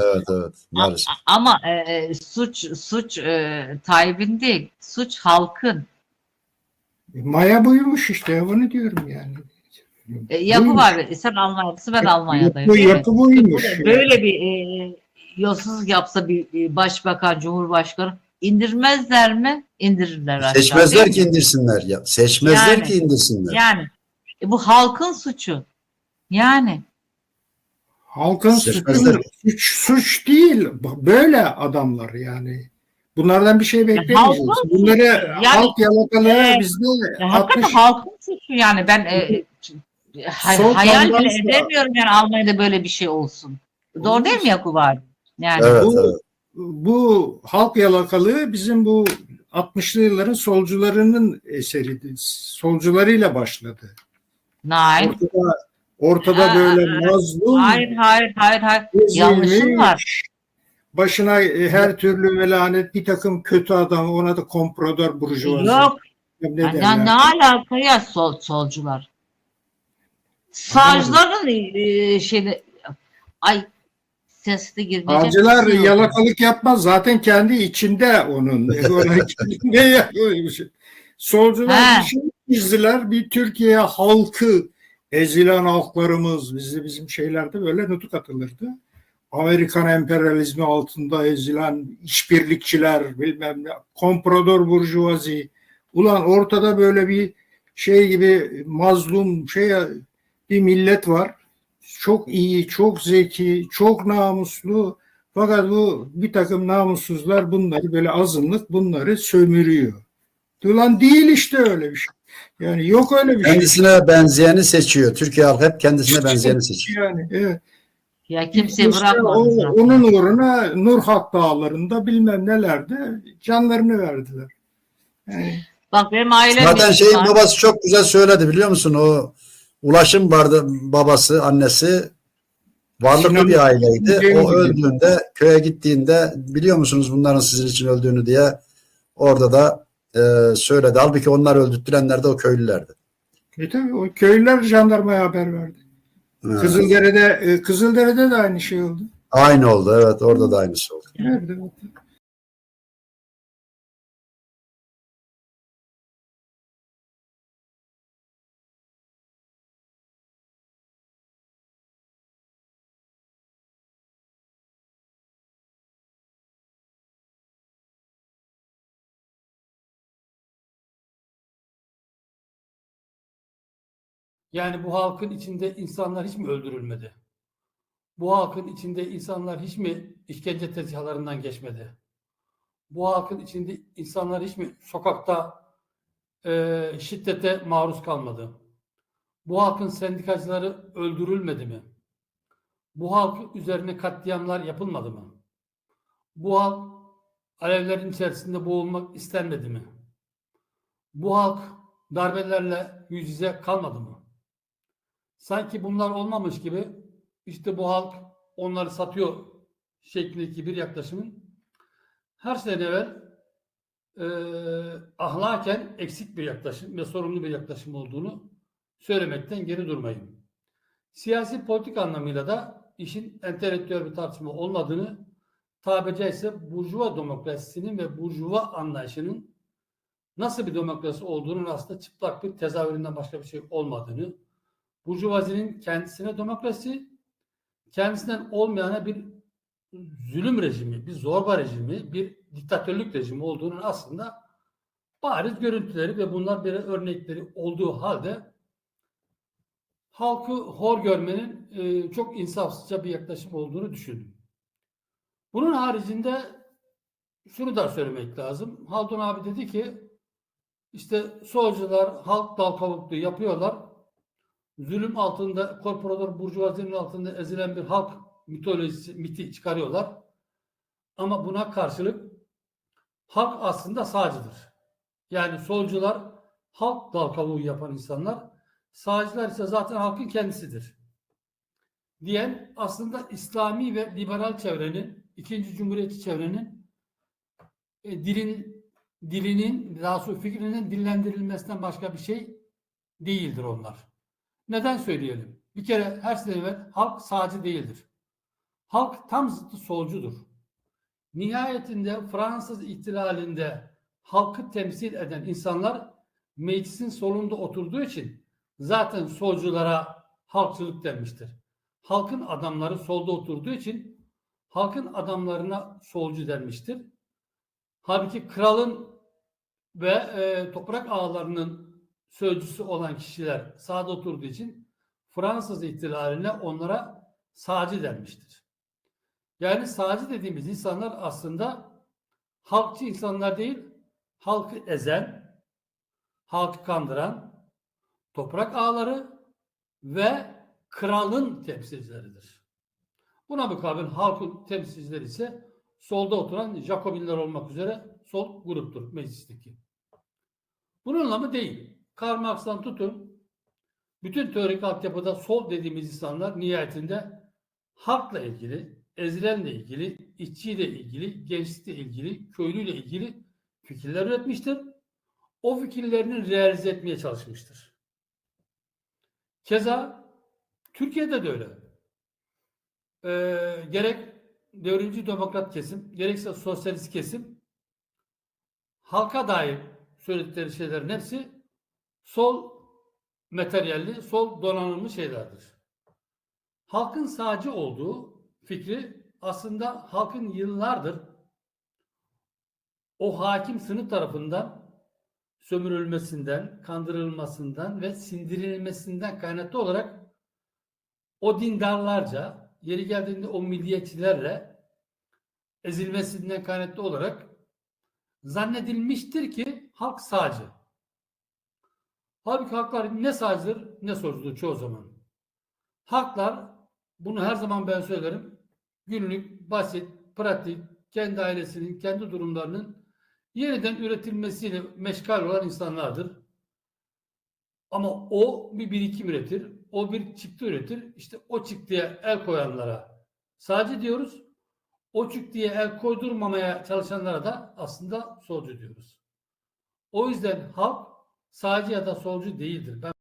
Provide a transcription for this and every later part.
Evet evet maalesef. Ama e, e, suç suç e, Tayyip'in değil, suç halkın. Maya buymuş işte bunu diyorum yani. E, yapı Buymuş. var. Sen Almanya'dasın, ben Almanya'dayım. Bu değil mi? yapı buymuş. Böyle bir e, yolsuzluk yapsa bir e, başbakan, cumhurbaşkanı indirmezler mi? İndirirler aşağı. Seçmezler ki indirsinler ya. Seçmezler Yani. ki indirsinler. Yani e, bu halkın suçu. Yani Halkın suçu, suç, suç değil. Böyle adamlar yani. Bunlardan bir şey beklemeyeceğiz. halkın Bunları Yani- halk yalakalığı Evet. bizde ya hakikaten 60 halkın suçu yani ben e, hay- hayal bile edemiyorum yani Almanya'da böyle bir şey olsun. Doğru değil mi Yakup abi? Yani Evet Bu- evet. bu halk yalakalığı bizim bu 60'lı yılların solcularının eseridir. Solcularıyla başladı. nein. Ortada, ortada Aa, böyle mazlum, Hayır hayır hayır hayır. yanlışın var. Başına e, her türlü melanet bir takım kötü adam ona da komprador burjuvazi. Yok Ne Ya, derler? ne alaka ya sol, solcular? Sağcıların e, şeyde ay sesli girmeyecek. Şey yok. yalakalık yapmaz. Zaten kendi içinde onun. İçinde yapıyor. Solcular He. bir şey çizdiler. Bir Türkiye halkı ezilen halklarımız bizde bizim şeylerde böyle nutuk atılırdı. Amerikan emperyalizmi altında ezilen işbirlikçiler bilmem ne komprador burjuvazi ulan ortada böyle bir şey gibi mazlum şey bir millet var çok iyi, çok zeki, çok namuslu. Fakat bu bir takım namussuzlar bunları böyle azınlık bunları sömürüyor. Ulan değil işte öyle bir şey. Yani yok öyle bir şey. Kendisine benzeyeni seçiyor. Türkiye halkı hep kendisine benzeyeni seçiyor. Yani evet. Ya kimseyi İşte bırakmadı o- zaten. onun uğruna Nurhak Dağları'nda bilmem nelerde canlarını verdiler. Yani Bak benim ailem Zaten şeyin Müslüman. babası çok güzel söyledi biliyor musun? O Ulaşım vardı babası, annesi varlıklı Sinan- bir aileydi. O öldüğünde köye gittiğinde biliyor musunuz bunların sizin için öldüğünü diye orada da e, söyledi. Halbuki onlar öldürttürenler de o köylülerdi. e tabii o köylüler jandarmaya haber verdi. Evet. Kızıldere'de e, Kızıldere'de de aynı şey oldu. Aynı oldu evet orada da aynısı oldu. Nerede? Yani bu halkın içinde insanlar hiç mi öldürülmedi? Bu halkın içinde insanlar hiç mi işkence tezgahlarından geçmedi? Bu halkın içinde insanlar hiç mi sokakta e, şiddete maruz kalmadı? Bu halkın sendikacıları öldürülmedi mi? Bu halk üzerine katliamlar yapılmadı mı? Bu halk alevlerin içerisinde boğulmak istenmedi mi? Bu halk darbelerle yüz yüze kalmadı mı? Sanki bunlar olmamış gibi işte bu halk onları satıyor şeklindeki bir yaklaşımın her şeyden evvel e, ahlaken eksik bir yaklaşım ve sorunlu bir yaklaşım olduğunu söylemekten geri durmayın. Siyasi politik anlamıyla da işin entelektüel bir tartışma olmadığını tabiri caizse burjuva demokrasisinin ve burjuva anlayışının nasıl bir demokrasi olduğunun aslında çıplak bir tezahüründen başka bir şey olmadığını, Burjuvazinin kendisine demokrasi, kendisinden olmayana bir zulüm rejimi, bir zorba rejimi, bir diktatörlük rejimi olduğunun aslında bariz görüntüleri ve bunlar bir örnekleri olduğu halde halkı hor görmenin e, çok insafsızca bir yaklaşım olduğunu düşündüm. Bunun haricinde şunu da söylemek lazım. Haldun abi dedi ki işte solcular halk dal kavukluğu yapıyorlar zulüm altında korporatör burjuvazinin altında ezilen bir halk mitolojisi miti çıkarıyorlar. Ama buna karşılık halk aslında sağcıdır. Yani solcular halk dal kavuğu yapan insanlar, sağcılar ise zaten halkın kendisidir. Diyen aslında İslami ve liberal çevrenin, ikinci cumhuriyetçi çevrenin e, dilin dilinin, daha sonra fikrinin dillendirilmesinden başka bir şey değildir onlar. Neden söyleyelim? Bir kere her şeyden evvel halk sağcı değildir. Halk tam zıttı solcudur. Nihayetinde Fransız ihtilalinde halkı temsil eden insanlar meclisin solunda oturduğu için zaten solculara halkçılık denmiştir. Halkın adamları solda oturduğu için halkın adamlarına solcu denmiştir. Halbuki kralın ve e, toprak ağalarının sözcüsü olan kişiler sağda oturduğu için Fransız ihtilaline onlara sağcı denmiştir. Yani sağcı dediğimiz insanlar aslında halkçı insanlar değil, halkı ezen, halkı kandıran, toprak ağaları ve kralın temsilcileridir. Buna mukabil halkın temsilcileri ise solda oturan Jacobinler olmak üzere sol gruptur meclisteki. Bunun anlamı değil. Karl Marx'tan tutun, bütün teorik altyapıda sol dediğimiz insanlar nihayetinde halkla ilgili, ezilenle ilgili, işçiyle ilgili, gençlikle ilgili, köylüyle ilgili fikirler üretmiştir. O fikirlerini realize etmeye çalışmıştır. Keza Türkiye'de de öyle. Ee, gerek devrimci demokrat kesim, gerekse sosyalist kesim halka dair söyledikleri şeylerin hepsi sol materyalli, sol donanımlı şeylerdir. Halkın sağcı olduğu fikri aslında halkın yıllardır o hakim sınıf tarafından sömürülmesinden, kandırılmasından ve sindirilmesinden kaynaklı olarak o dindarlarca, yeri geldiğinde o milliyetçilerle ezilmesinden kaynaklı olarak zannedilmiştir ki halk sağcı. Halbuki halklar ne sağcıdır ne solcudur çoğu zaman. Halklar, bunu her zaman ben söylerim, günlük, basit, pratik, kendi ailesinin, kendi durumlarının yeniden üretilmesiyle meşgal olan insanlardır. Ama o bir birikim üretir, o bir çıktı üretir. İşte o çıktıya el koyanlara sağcı diyoruz. O çıktıya el koydurmamaya çalışanlara da aslında solcu diyoruz. O yüzden halk sağcı ya da solcu değildir. Ben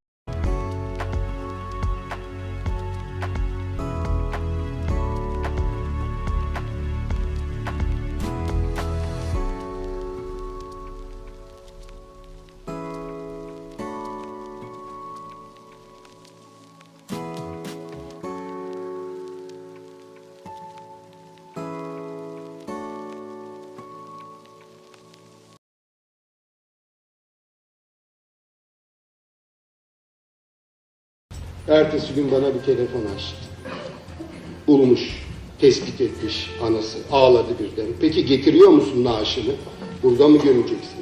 Ertesi gün bana bir telefon açtı. Bulmuş, tespit etmiş anası. Ağladı birden. Peki getiriyor musun naaşını? Burada mı gömeceksin?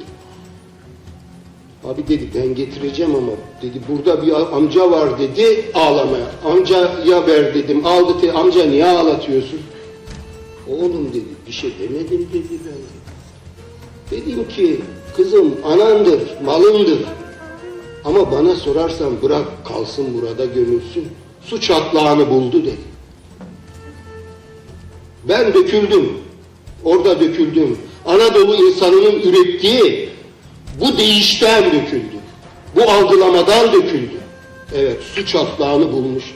Abi dedi ben getireceğim ama dedi burada bir amca var dedi ağlamaya. Amcaya ver dedim aldı te amca niye ağlatıyorsun? Oğlum dedi bir şey demedim dedi ben. Dedim ki kızım anandır malındır. Ama bana sorarsan bırak kalsın burada gömülsün. Su çatlağını buldu dedi. Ben döküldüm. Orada döküldüm. Anadolu insanının ürettiği bu değişten döküldü. Bu algılamadan döküldü. Evet su çatlağını bulmuştu.